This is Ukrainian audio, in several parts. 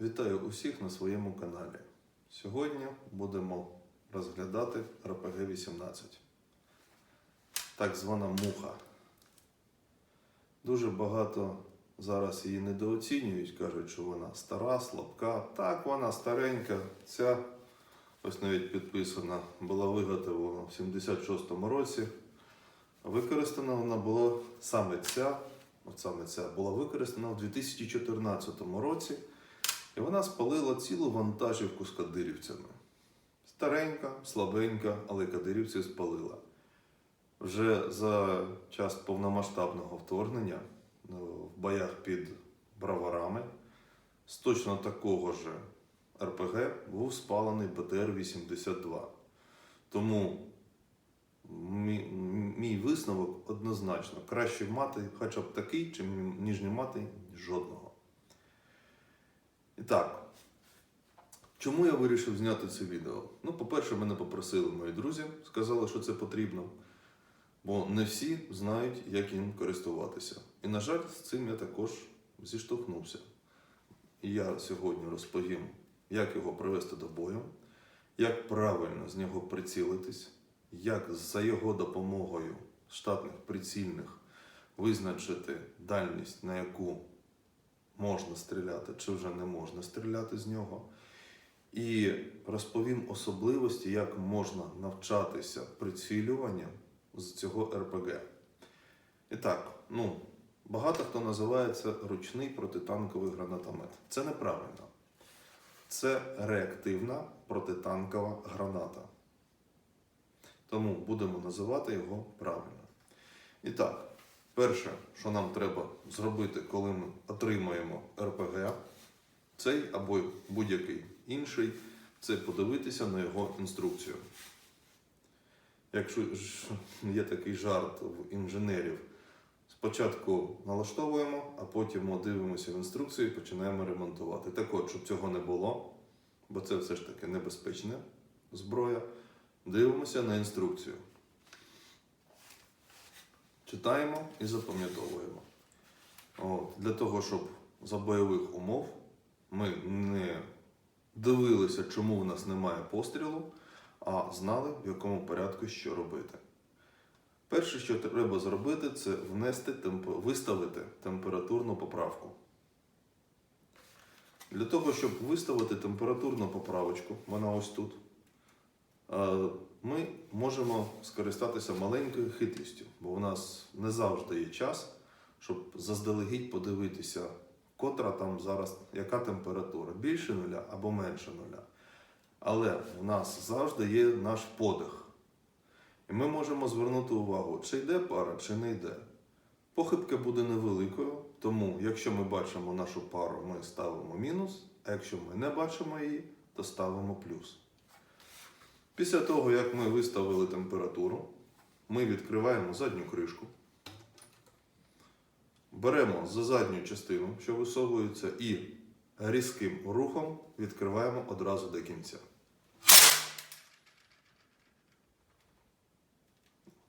Вітаю усіх на своєму каналі. Сьогодні будемо розглядати РПГ-18. Так звана муха. Дуже багато зараз її недооцінюють, кажуть, що вона стара, слабка. Так, вона старенька. Ця, ось навіть підписана, була виготовлена в 76-му році. Використана вона була саме ця, от саме ця була використана в 2014 році. І вона спалила цілу вантажівку з кадирівцями. Старенька, слабенька, але кадирівці спалила. Вже за час повномасштабного вторгнення ну, в боях під браварами з точно такого ж РПГ був спалений БТР-82. Тому мій, висновок однозначно краще мати хоча б такий, ніж не мати жодного. Так, чому я вирішив зняти це відео? Ну, по-перше, мене попросили мої друзі, сказали, що це потрібно, бо не всі знають, як їм користуватися. І, на жаль, з цим я також зіштовхнувся. І я сьогодні розповім, як його привести до бою, як правильно з нього прицілитись, як за його допомогою штатних прицільних визначити дальність, на яку можна стріляти чи вже не можна стріляти з нього. І розповім особливості, як можна навчатися прицілюванням з цього РПГ. І так, ну, багато хто називає це ручний протитанковий гранатомет. Це неправильно. Це реактивна протитанкова граната. Тому будемо називати його правильно. І так, перше, що нам треба зробити, коли ми отримаємо РПГ, цей або будь-який інший, це подивитися на його інструкцію. Якщо є такий жарт в інженерів, спочатку налаштовуємо, а потім дивимося в інструкцію і починаємо ремонтувати. Так от, щоб цього не було, бо це все ж таки небезпечна зброя, дивимося на інструкцію. Читаємо і запам'ятовуємо. Для того, щоб за бойових умов ми не дивилися, чому в нас немає пострілу, а знали, в якому порядку що робити. Перше, що треба зробити, це внести виставити температурну поправку. Для того, щоб виставити температурну поправочку, вона ось тут, е, ми можемо скористатися маленькою хитрістю, бо в нас не завжди є час, щоб заздалегідь подивитися, котра там зараз, яка температура, більше нуля або менше нуля. Але в нас завжди є наш подих. І ми можемо звернути увагу, чи йде пара, чи не йде. Похибка буде невеликою, тому якщо ми бачимо нашу пару, ми ставимо мінус, а якщо ми не бачимо її, то ставимо плюс. Після того, як ми виставили температуру, ми відкриваємо задню кришку, беремо за задню частину, що висовується, і різким рухом відкриваємо одразу до кінця.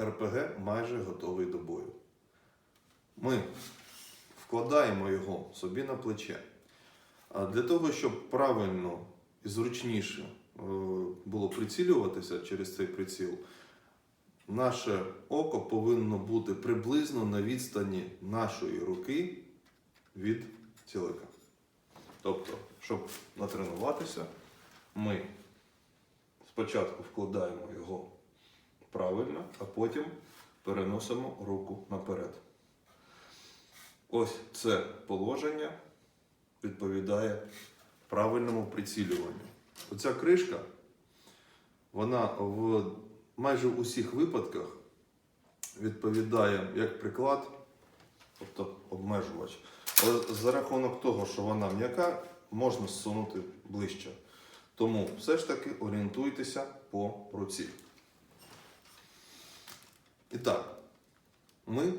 РПГ майже готовий до бою. Ми вкладаємо його собі на плече. А для того, щоб правильно і зручніше було прицілюватися через цей приціл, наше око повинно бути приблизно на відстані нашої руки від цілика. Тобто, щоб натренуватися, ми спочатку вкладаємо його правильно, а потім переносимо руку наперед. Ось це положення відповідає правильному прицілюванню. Оця кришка, вона в майже усіх випадках відповідає як приклад, тобто обмежувач. Але за рахунок того, що вона м'яка, можна зсунути ближче. Тому все ж таки орієнтуйтеся по руці. І так, ми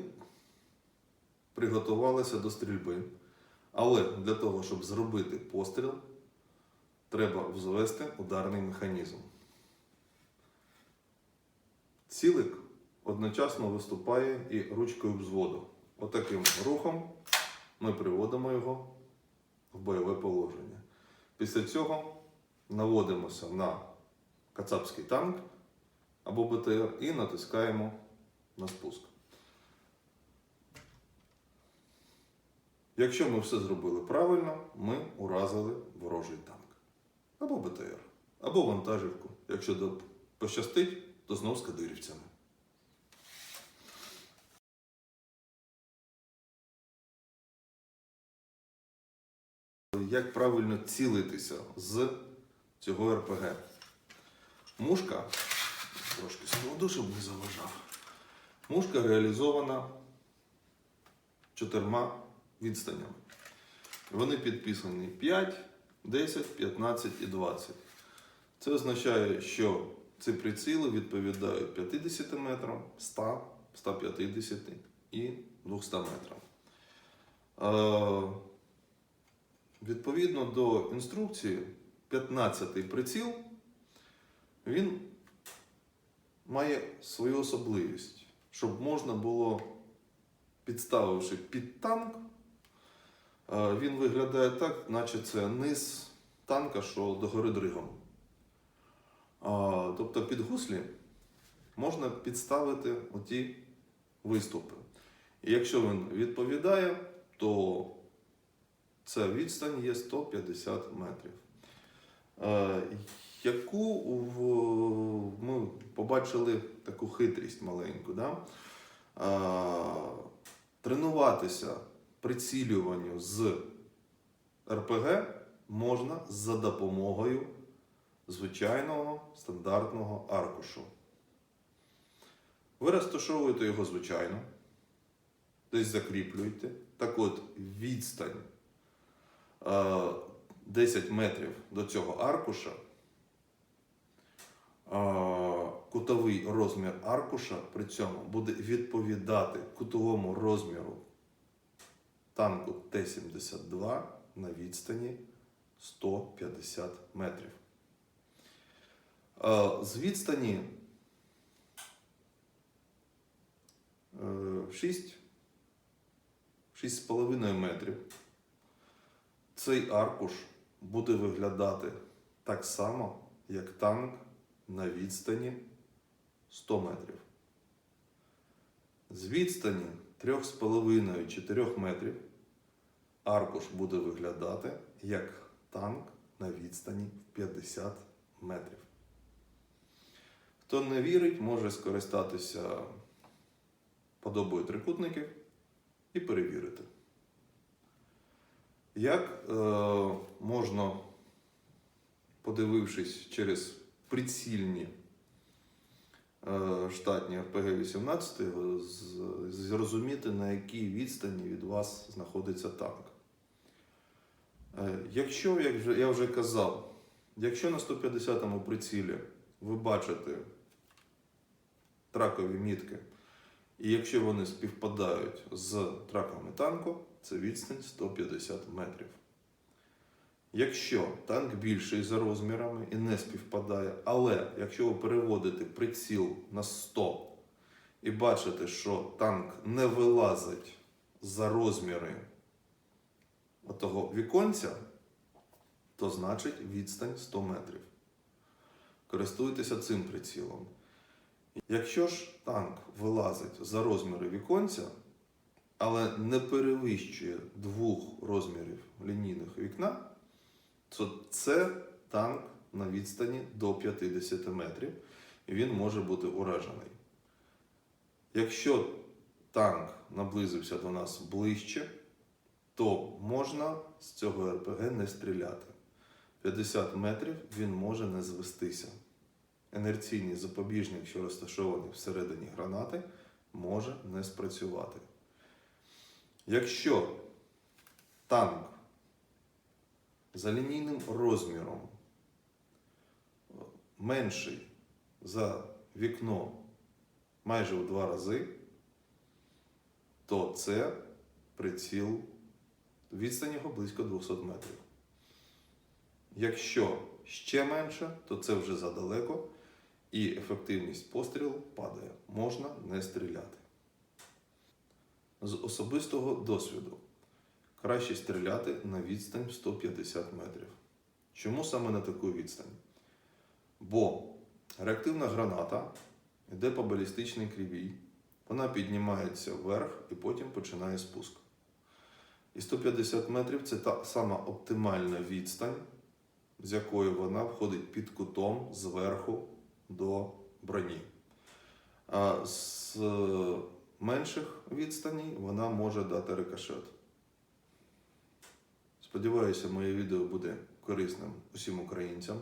приготувалися до стрільби, але для того, щоб зробити постріл, треба взвести ударний механізм. Цілик одночасно виступає і ручкою взводу. Отаким рухом ми приводимо його в бойове положення. Після цього наводимося на кацапський танк або БТР і натискаємо на спуск. Якщо ми все зробили правильно, ми уразили ворожий танк. Або БТР, або вантажівку. Якщо пощастить, то знов з кадирівцями. Як правильно цілитися з цього РПГ? Мушка, трошки складу, щоб не заважав. Мушка реалізована чотирма відстанями. Вони підписані 5, 10, 15 і 20. Це означає, що ці приціли відповідають 50 метрам, 100, 150 і 200 метрам. Е, Відповідно до інструкції, 15-й приціл він має свою особливість, щоб можна було, підставивши під танк, він виглядає так, наче це низ танка, що догори дригом. Тобто під гуслі можна підставити оті виступи. І якщо він відповідає, то ця відстань є 150 метрів. Яку ми побачили таку хитрість маленьку, да? Тренуватися прицілюванню з РПГ можна за допомогою звичайного стандартного аркушу. Ви розташовуєте його звичайно, десь закріплюєте. Так от, відстань е, 10 метрів до цього аркуша, е, кутовий розмір аркуша при цьому буде відповідати кутовому розміру танку Т-72 на відстані 150 метрів. Е, З відстані е, 6 6,5 метрів цей аркуш буде виглядати так само, як танк на відстані 100 метрів. З відстані 3,5-4 метрів аркуш буде виглядати як танк на відстані 50 метрів. Хто не вірить, може скористатися подобою трикутників і перевірити. Як е, можна, подивившись через прицільні е, штатні РПГ-18, зрозуміти, на якій відстані від вас знаходиться танк? Е, якщо, як вже, я вже казав, якщо на 150-му прицілі ви бачите тракові мітки, і якщо вони співпадають з траками танку, це відстань 150 метрів. Якщо танк більший за розмірами і не співпадає, але якщо ви переводите приціл на 100 і бачите, що танк не вилазить за розміри отого віконця, то значить відстань 100 метрів. Користуйтеся цим прицілом. Якщо ж танк вилазить за розміри віконця, але не перевищує двох розмірів лінійних вікна, то це танк на відстані до 50 метрів, і він може бути уражений. Якщо танк наблизився до нас ближче, то можна з цього РПГ не стріляти. 50 метрів він може не звестися. Інерційний запобіжник, що розташований всередині гранати, може не спрацювати. Якщо танк за лінійним розміром менший за вікно майже в два рази, то це приціл відстань його близько 200 метрів. Якщо ще менше, то це вже задалеко, і ефективність пострілу падає. Можна не стріляти. З особистого досвіду краще стріляти на відстань 150 метрів. Чому саме на таку відстань? Бо реактивна граната йде по балістичній кривій, вона піднімається вверх і потім починає спуск. І 150 метрів це та сама оптимальна відстань, з якою вона входить під кутом зверху до броні. А з е, менших відстаней вона може дати рикошет. Сподіваюся, моє відео буде корисним усім українцям.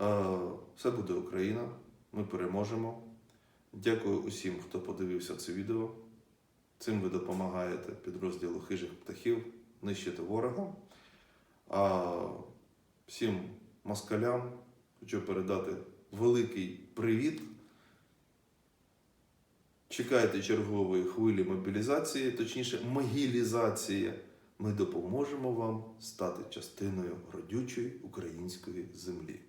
Е, Все буде Україна. Ми переможемо. Дякую усім, хто подивився це відео. Цим ви допомагаєте підрозділу хижих птахів нищити ворога. А всім москалям хочу передати великий привіт. Чекайте чергової хвилі мобілізації, точніше, могілізації. Ми допоможемо вам стати частиною родючої української землі.